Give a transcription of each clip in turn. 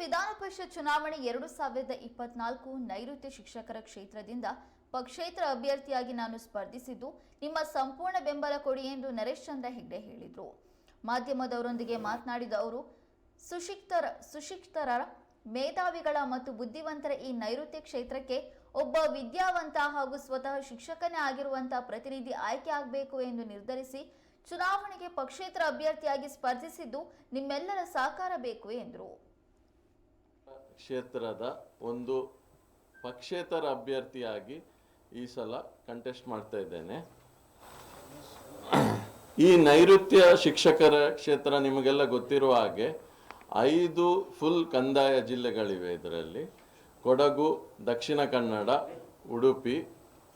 ವಿಧಾನ ಪರಿಷತ್ ಚುನಾವಣೆ ಎರಡು ಸಾವಿರದ ಇಪ್ಪತ್ನಾಲ್ಕು ನೈಋತ್ಯ ಶಿಕ್ಷಕರ ಕ್ಷೇತ್ರದಿಂದ ಪಕ್ಷೇತರ ಅಭ್ಯರ್ಥಿಯಾಗಿ ನಾನು ಸ್ಪರ್ಧಿಸಿದ್ದು ನಿಮ್ಮ ಸಂಪೂರ್ಣ ಬೆಂಬಲ ಕೊಡಿ ಎಂದು ನರೇಶ್ ಚಂದ್ರ ಹೆಗ್ಡೆ ಹೇಳಿದರು. ಮಾಧ್ಯಮದವರೊಂದಿಗೆ ಮಾತನಾಡಿದ ಅವರು, ಸುಶಿಕ್ತರ ಸುಶಿಕ್ತರ ಮೇಧಾವಿಗಳ ಮತ್ತು ಬುದ್ಧಿವಂತರ ಈ ನೈಋತ್ಯ ಕ್ಷೇತ್ರಕ್ಕೆ ಒಬ್ಬ ವಿದ್ಯಾವಂತ ಹಾಗೂ ಸ್ವತಃ ಶಿಕ್ಷಕನೇ ಆಗಿರುವಂತಹ ಪ್ರತಿನಿಧಿ ಆಯ್ಕೆ ಆಗಬೇಕು ಎಂದು ನಿರ್ಧರಿಸಿ ಚುನಾವಣೆಗೆ ಪಕ್ಷೇತರ ಅಭ್ಯರ್ಥಿಯಾಗಿ ಸ್ಪರ್ಧಿಸಿದ್ದು ನಿಮ್ಮೆಲ್ಲರ ಸಹಕಾರ ಬೇಕು ಎಂದರು. ಕ್ಷೇತ್ರದ ಒಂದು ಪಕ್ಷೇತರ ಅಭ್ಯರ್ಥಿಯಾಗಿ ಈ ಸಲ ಕಂಟೆಸ್ಟ್ ಮಾಡ್ತಾ ಇದ್ದೇನೆ. ಈ ನೈಋತ್ಯ ಶಿಕ್ಷಕರ ಕ್ಷೇತ್ರ ನಿಮಗೆಲ್ಲ ಗೊತ್ತಿರುವ ಹಾಗೆ ಐದು ಫುಲ್ ಕಂದಾಯ ಜಿಲ್ಲೆಗಳಿವೆ ಇದರಲ್ಲಿ. ಕೊಡಗು, ದಕ್ಷಿಣ ಕನ್ನಡ, ಉಡುಪಿ,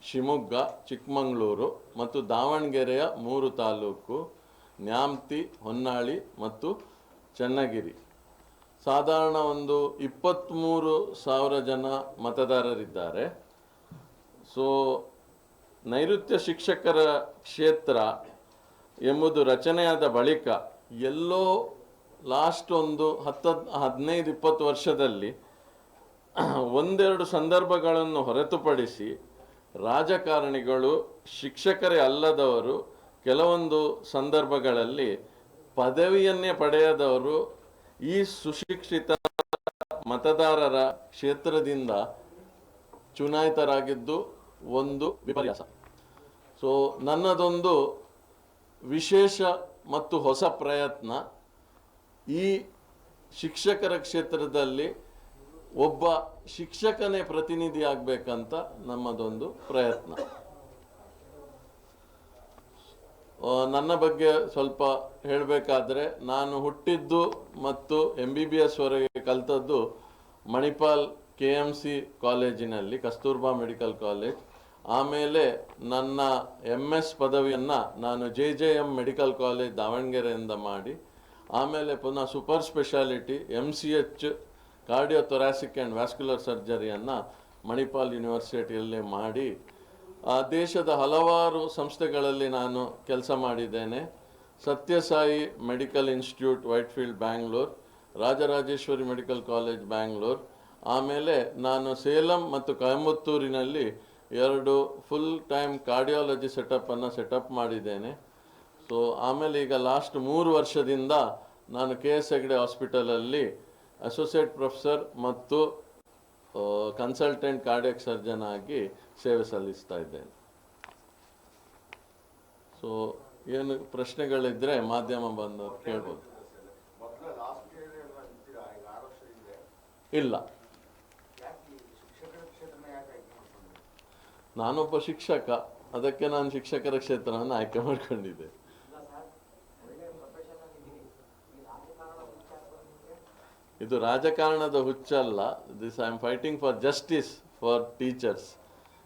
ಶಿವಮೊಗ್ಗ, ಚಿಕ್ಕಮಗಳೂರು ಮತ್ತು ದಾವಣಗೆರೆಯ ಮೂರು ತಾಲೂಕು, ನ್ಯಾಮ್ತಿ, ಹೊನ್ನಾಳಿ ಮತ್ತು ಚನ್ನಗಿರಿ. ಸಾಧಾರಣ ಒಂದು ಇಪ್ಪತ್ತ್ಮೂರು ಸಾವಿರ ಜನ ಮತದಾರರಿದ್ದಾರೆ. ಸೊ ನೈಋತ್ಯ ಶಿಕ್ಷಕರ ಕ್ಷೇತ್ರ ಎಂಬುದು ರಚನೆಯಾದ ಬಳಿಕ ಎಲ್ಲೋ ಲಾಸ್ಟ್ ಒಂದು ಹತ್ತು, ಹದಿನೈದು, ಇಪ್ಪತ್ತು ವರ್ಷದಲ್ಲಿ ಒಂದೆರಡು ಸಂದರ್ಭಗಳನ್ನು ಹೊರತುಪಡಿಸಿ ರಾಜಕಾರಣಿಗಳು, ಶಿಕ್ಷಕರೇ ಅಲ್ಲದವರು ಕೆಲವೊಂದು ಸಂದರ್ಭಗಳಲ್ಲಿ ಪದವಿಯನ್ನೇ ಪಡೆಯದವರು ಈ ಸುಶಿಕ್ಷಿತ ಮತದಾರರ ಕ್ಷೇತ್ರದಿಂದ ಚುನಾಯಿತರಾಗಿದ್ದು ಒಂದು ವಿಪರ್ಯಾಸ. ಸೊ ನನ್ನದೊಂದು ವಿಶೇಷ ಮತ್ತು ಹೊಸ ಪ್ರಯತ್ನ, ಈ ಶಿಕ್ಷಕರ ಕ್ಷೇತ್ರದಲ್ಲಿ ಒಬ್ಬ ಶಿಕ್ಷಕನೇ ಪ್ರತಿನಿಧಿ ಆಗಬೇಕಂತ ನಮ್ಮದೊಂದು ಪ್ರಯತ್ನ. ನನ್ನ ಬಗ್ಗೆ ಸ್ವಲ್ಪ ಹೇಳಬೇಕಾದ್ರೆ ನಾನು ಹುಟ್ಟಿದ್ದು ಮತ್ತು ಎಂ ಬಿ ಬಿ ಎಸ್ ವರೆಗೆ ಕಲಿತದ್ದು ಮಣಿಪಾಲ್ ಕೆ ಎಂ ಸಿ ಕಾಲೇಜಿನಲ್ಲಿ, ಕಸ್ತೂರ್ಬಾ ಮೆಡಿಕಲ್ ಕಾಲೇಜ್. ಆಮೇಲೆ ನನ್ನ ಎಂ ಎಸ್ ಪದವಿಯನ್ನು ನಾನು J J M medical college ದಾವಣಗೆರೆಯಿಂದ ಮಾಡಿ, ಆಮೇಲೆ ಪುನಃ super speciality M C H cardio thoracic and vascular ಸರ್ಜರಿಯನ್ನು Manipal ಯೂನಿವರ್ಸಿಟಿಯಲ್ಲಿ ಮಾಡಿ ದೇಶದ ಹಲವಾರು ಸಂಸ್ಥೆಗಳಲ್ಲಿ ನಾನು ಕೆಲಸ ಮಾಡಿದ್ದೇನೆ. Satyasai medical institute, Whitefield, Bangalore, Rajarajeshwari medical college, Bangalore. ಆಮೇಲೆ ನಾನು ಸೇಲಂ ಮತ್ತು ಕೊಯಂಬತ್ತೂರಿನಲ್ಲಿ ಎರಡು ಫುಲ್ ಟೈಮ್ ಕಾರ್ಡಿಯಾಲಜಿ ಸೆಟಪ್ಪನ್ನು ಸೆಟಪ್ ಮಾಡಿದ್ದೇನೆ. ಸೊ ಆಮೇಲೆ ಈಗ ಲಾಸ್ಟ್ ಮೂರು ವರ್ಷದಿಂದ ನಾನು ಕೆ ಎಸ್ ಹೆಗ್ಡೆ ಹಾಸ್ಪಿಟಲಲ್ಲಿ ಅಸೋಸಿಯೇಟ್ ಪ್ರೊಫೆಸರ್ ಮತ್ತು ಕನ್ಸಲ್ಟೆಂಟ್ ಕಾರ್ಡಿಯಕ್ ಸರ್ಜನ್ ಆಗಿ ಸೇವೆ ಸಲ್ಲಿಸ್ತಾ ಇದ್ದೇನೆ. ಸೊ ಏನು ಪ್ರಶ್ನೆಗಳಿದ್ರೆ ಮಾಧ್ಯಮ ಬಂದವರು ಕೇಳ್ಬೋದು. ಇಲ್ಲ. ನಾನೊಬ್ಬ ಶಿಕ್ಷಕ, ಅದಕ್ಕೆ ನಾನು ಶಿಕ್ಷಕರ ಕ್ಷೇತ್ರವನ್ನು ಆಯ್ಕೆ ಮಾಡ್ಕೊಂಡಿದ್ದೆ. ಇದು ರಾಜಕಾರಣದ ಹುಚ್ಚಲ್ಲ. This I am fighting for justice for teachers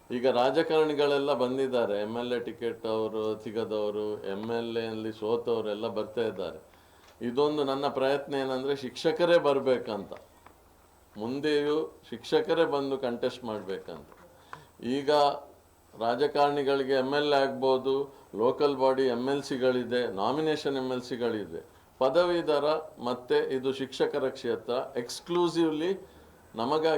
ಈಗ ರಾಜಕಾರಣಿಗಳೆಲ್ಲ ಬಂದಿದ್ದಾರೆ. ಎಂ ಎಲ್ ಎ ಟಿಕೆಟ್ ಅವರು ಸಿಗದವರು ಎಂ ಎಲ್ ಎಲ್ಲಿ ಸೋತವರೆಲ್ಲ ಬರ್ತಾ ಇದ್ದಾರೆ. ಇದೊಂದು ನನ್ನ ಪ್ರಯತ್ನ ಏನಂದರೆ ಶಿಕ್ಷಕರೇ ಬರಬೇಕಂತ. ಮುಂದೆಯೂ ಶಿಕ್ಷಕರೇ ಬಂದು ಕಂಟೆಸ್ಟ್ ಮಾಡಬೇಕಂತ. ಈಗ ರಾಜಕಾರಣಿಗಳಿಗೆ ಎಂ ಎಲ್ ಎ ಆಗ್ಬೋದು ಲೋಕಲ್ ಬಾಡಿ ಎಂ ಎಲ್ ಸಿಗಳಿದೆ ನಾಮಿನೇಷನ್ ಎಂ ಎಲ್ ಸಿಗಳಿದೆ ಪದವೀಧರ ಮತ್ತು ಇದು ಶಿಕ್ಷಕರ ಕ್ಷೇತ್ರ ಎಕ್ಸ್ಕ್ಲೂಸಿವ್ಲಿ ನಮಗಾಗಿ